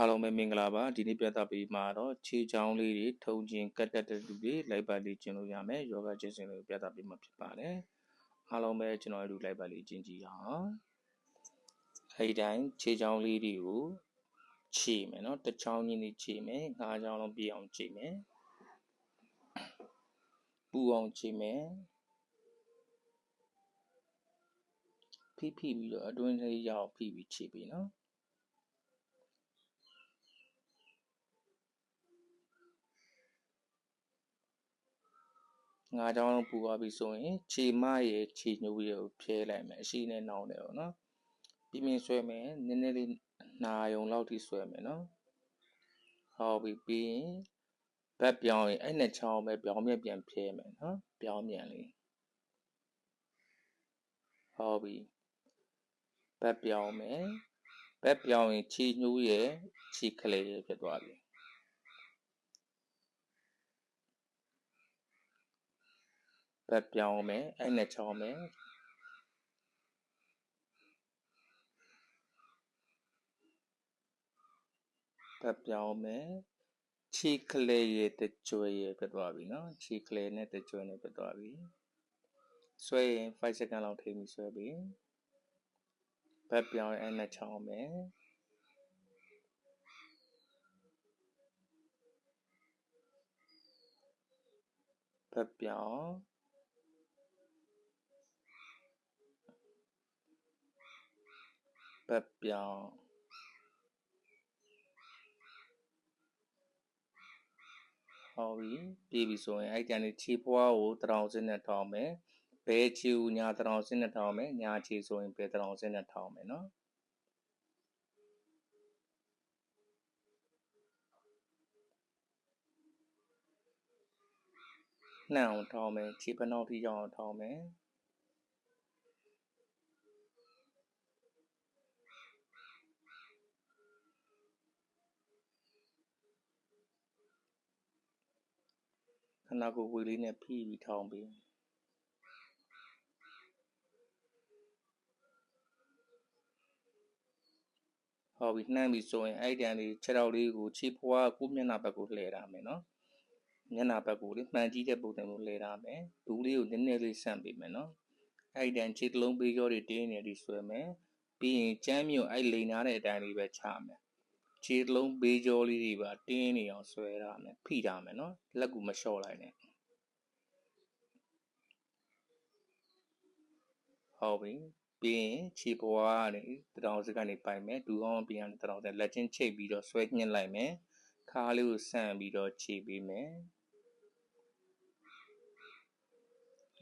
အားလုံးပဲမင်္ဂလာပါဒီနေ့ပြသပေးမှာတော့ခြေချောင်းလေးတွေထုံခြင်းကတ်တက်တဲ့လူတွေလိုက်ပါလေ့ကျင့်လို့ရမယ်ယောဂကျင့်စဉ်လေးကိုပြသပေးမှာဖြစ်ပါတယ်အားလုံးပဲကျွန်တော်တို့လိုက်ပါလေ့ကျင့်ကြည့်အောင်အဲဒီတိုင်းခြေချောင်းလေးတွေကိုခြေမယ်နော်တစ်ချောင်းချင်းလေးခြေမယ်ငါးချောင်းလုံးပြည့်အောင်ခြေမယ်ပူအောင်ခြေမယ်ဖိဖိပြီးတော့အတွင်းလေးရအောင်ဖိပြီးခြေပြီးနော် ငါးချောင်းလုံးပူသွားပြီဆိုရင်ခြေမရဲ့ခြေညိုးရဲ့ကိုဖြဲလိုက်မယ်အရှိနဲ့နှောင်းတယ်ပေါ့နော်ပြင်းပြင်းဆွဲမယ်နည်းနည်းလေးနာယုံလောက်ထိဆွဲမယ်နော်ဟောပြီပြီးရင်ဘက်ပြောင်းရင်အဲ့နှစ်ချောင်းပဲပြောင်းမြက်ပြန်ဖြဲမယ်နော်ပြောင်းမြန်လေးဟောပြီဘက်ပြောင်းမယ်ဘက်ပြောင်းရင်ခြေညိုးရဲ့ခြေကလေးရဲ့ဖြစ်သွားပြီ ဘက်ပြောင်းမယ်အဲ့နဲ့ချောင်းမယ်ဘက်ပြောင်းမယ်ခြေကလေးရဲ့တကြွယ်ရဲ့ဖြစ်သွားပြီနော်ခြေကလေးနဲ့တကြွယ်နဲ့ဖြစ်သွားပြီဆွဲရင်5 second လောက်ထိပြီးဆွဲပြီဘက်ပြောင်းရင်အဲ့နဲ့ချောင်းမယ်ဘက်ပြောင်း ဘက်ပြောင်းဟောပြီပြီးပြီဆိုရင်အဲ့တန်လေးခြေပွားကိုတရောင်စင်းနဲ့ထောင်းမယ်ဘဲခြေကိုညာတရောင်စင်းနဲ့ထောင်းမယ်ညာခြေဆိုရင်ဘဲတရောင်စင်းနဲ့ထောင်းမယ်နော်နှံအောင်ထောင်းမယ်ခြေပနောက်ထိရောက်အောင်ထောင်းမယ် ခန္ဓာကိုယ်ဝေလေးနဲ့ဖိပြီးထောင်းပြီးဟောပြီးနှမ်းပြီးဆိုရင်အဲ့တန်လေးခြေထောက်လေးကိုခြေဖွားကိုမျက်နှာဘက်ကိုလှည့်ထားမယ်နော်မျက်နှာဘက်ကိုလေမှန်ကြည့်တဲ့ပုံစံကိုလှည့်ထားမယ်ဒူးလေးကိုနည်းနည်းလေးဆန့်ပေးမယ်နော်အဲ့တန်ခြေတလုံးပေးကြောတွေတင်းနေပြီးဆွဲမယ်ပြီးရင်ကျမ်းမြုပ်အဲ့လိန်ထားတဲ့အတိုင်းလေးပဲချမယ် ခြေလုံးဘေးကြောလေးတွေပါတင်းနေအောင်ဆွဲရမယ်ဖိထားမယ်နော်လက်ကူမလျှော့လိုက်နဲ့ဟုတ်ပြီပြီးရင်ခြေပွားကနေတရောင်စကနေပိုင်မယ်ဒူအောင်ပြန်တရောင်စလက်ချင်းချိတ်ပြီးတော့ဆွဲညှစ်လိုက်မယ်ခါလေးကိုဆန့်ပြီးတော့ခြေပေးမယ်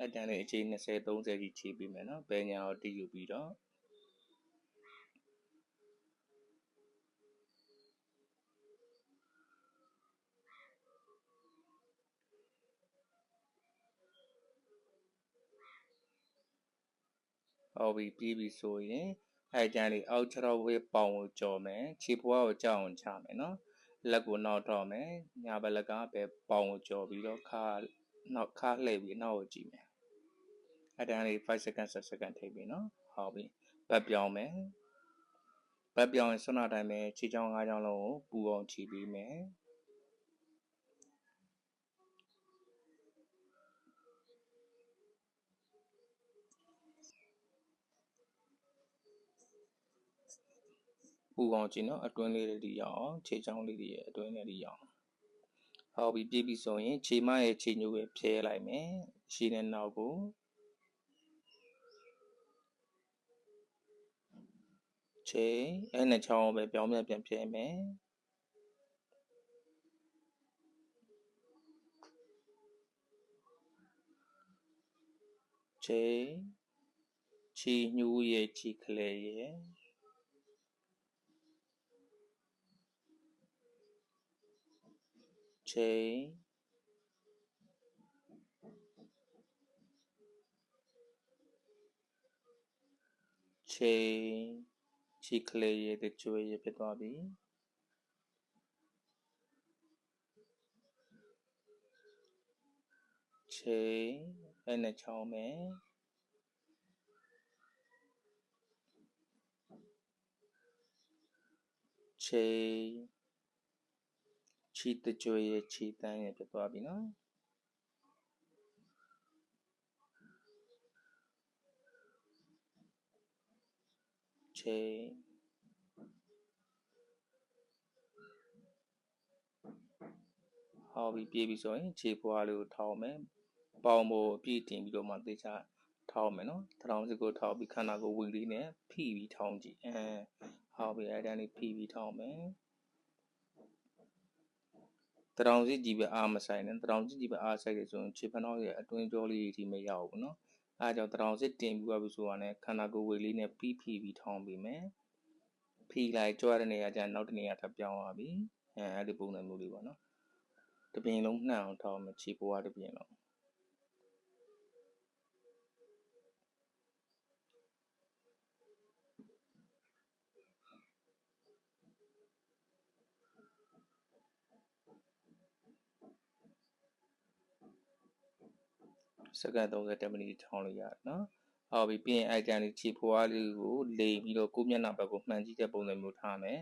အတန်းလေးအချိန်20 30ကြီးခြေပေးမယ်နော်ဘယ်ညာကိုတည်ယူပြီးတော့ ဟုတ်ပြီပြီးပြီဆိုရင်အဲ့တန်းလေးအောက်ခြေတော်ဝေးပေါင်ကိုကြော်မယ်ခြေဖွားကိုကြောက်အောင်ချမယ်နော်လက်ကိုနောက်တော့မယ်ညာဘက်လက်ကပဲပေါင်ကိုကြော်ပြီးတော့ခါနောက်ခါလှည့်ပြီးနောက်ကိုကြည့်မယ်အဲ့တန်းလေး5 second 10 second ထိပ်ပြီနော်ဟုတ်ပြီဘက်ပြောင်းမယ်ဘက်ပြောင်းရင်ဆွနာတိုင်းပဲခြေချောင်း၅ချောင်းလုံးကိုပူအောင်ခြေပြီးမယ် ပူအောင်ကြည့်နော်အတွင်းလေးတွေရအောင်ခြေချောင်းလေးတွေရဲ့အတွင်းလေးတွေရအောင်ဟောပြီးပြည့်ပြီဆိုရင်ခြေမရဲ့ခြေညိုးပဲဖြဲလိုက်မယ်ရှည်တဲ့နောက်ကိုခြေအဲ့နဲ့ချောင်းပဲပြောင်းပြန်ပြန်ဖြဲမယ်ခြေခြေညိုးရဲ့ခြေကလေးရဲ့ ချိန်ချိန်ချီကလေးရဲ့တကြွေရဖြစ်သွားပြီချိန်အဲ့နဲ့ချောင်းမယ်ချချိန် ချီတကြွရဲ့ခြေတန်းရဲ့ဖြစ်သွားပြီနော်ချိန်ဟောပြီးပြေးပြီဆိုရင်ခြေဖွားလေးကိုထောက်မယ်ပေါင်ပေါ်ပြည့်တင်ပြီးတော့မှသေချာထောက်မယ်နော်ထောင်စစ်ကိုထောက်ပြီးခန္ဓာကိုယ်ဝီလေးနဲ့ဖိပြီးထောင်းကြည့်အဲဟောပြီးအဲ့ဒါလေးဖိပြီးထောင်းမယ် တရောင်စစ်ကြီးပဲအားမဆိုင်နဲ့တရောင်စစ်ကြီးပဲအားဆိုင်တယ်ဆိုရင်ခြေဖနှောက်ရဲ့အတွင်းကြောလေးဒီမရဘူးနော်အဲကြောင့်တရောင်စစ်တင်ပြီးပါပြီဆိုတော့လည်းခန္ဓာကိုယ်ဝေလေးနဲ့ဖိဖိပြီးထောင်းပြီးမယ်ဖိလိုက်ကြွားတဲ့နေရာကျနောက်တနေရာထပ်ပြောင်းသွားပြီအဲအဲ့ဒီပုံစံမျိုးလေးပေါ့နော်တပင်လုံးနှံ့အောင်ထောင်းမယ်ခြေပေါ်ကတပင်လုံး စက္ကန့်30မိနစ်ထောင်းလို့ရတယ်နော်။ဟောပြီးပြီးရင်အဲ့တန်လေးခြေဖွားလေးကိုလိမ်ပြီးတော့ကိုမျက်နှာဘက်ကိုမှန်ကြည့်တဲ့ပုံစံမျိုးထားမယ်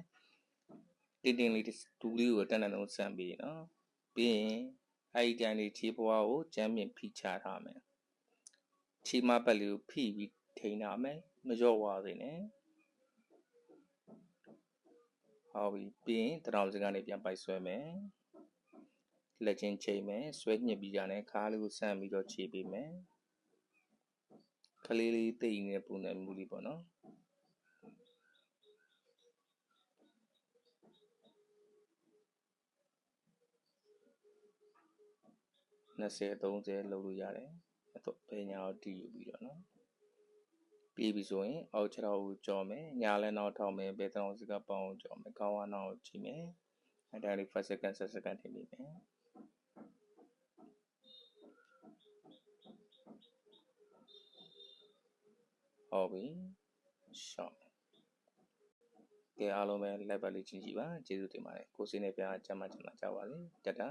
။တင်းတင်းလေးဒူးလေးကိုတန်တန်လုံးဆန့်ပြီးနော်။ပြီးရင်အဲ့ဒီတန်လေးခြေဖွားကိုကြမ်းမြင်ဖိချထားမယ်။ခြေမဘက်လေးကိုဖိပြီးထိန်းထားမယ်။မလျော့ဝါစေနဲ့။ဟောပြီးပြီးရင်တရောင်စကနေပြန်ပိုက်ဆွဲမယ်။ လက်ချင်းချိန်မယ်ဆွဲညှစ်ပြီးကြတယ်ခါလေးကိုဆန့်ပြီးတော့ခြေပေးမယ်ကလေးလေးတိတ်နေတဲ့ပုံစံမျိုးလေးပေါ့နော်20 30လုပ်လို့ရတယ်အတော့ဘယ်ညာတော့တီးယူပြီးတော့နော်ပြီးပြီဆိုရင်အောက်ခြေထောက်ကိုကြော်မယ်ညာလည်းနောက်ထောက်မယ်ဘယ်တောင်စကပေါင်းကြော်မယ်ကောင်းဝါနောက်ကိုကြည့်မယ်အဲ့ဒါလေး1 second 10 second ထည့်ပေးမယ် ဟုတ်ပြီရှော့ကဲအားလုံးပဲ level လေးကြည့်ကြည့်ပါကျေးဇူးတင်ပါတယ်ကိုစင်းနဲ့ပြန်ကျမ်းမကျမ်းမကြပါစေတတာ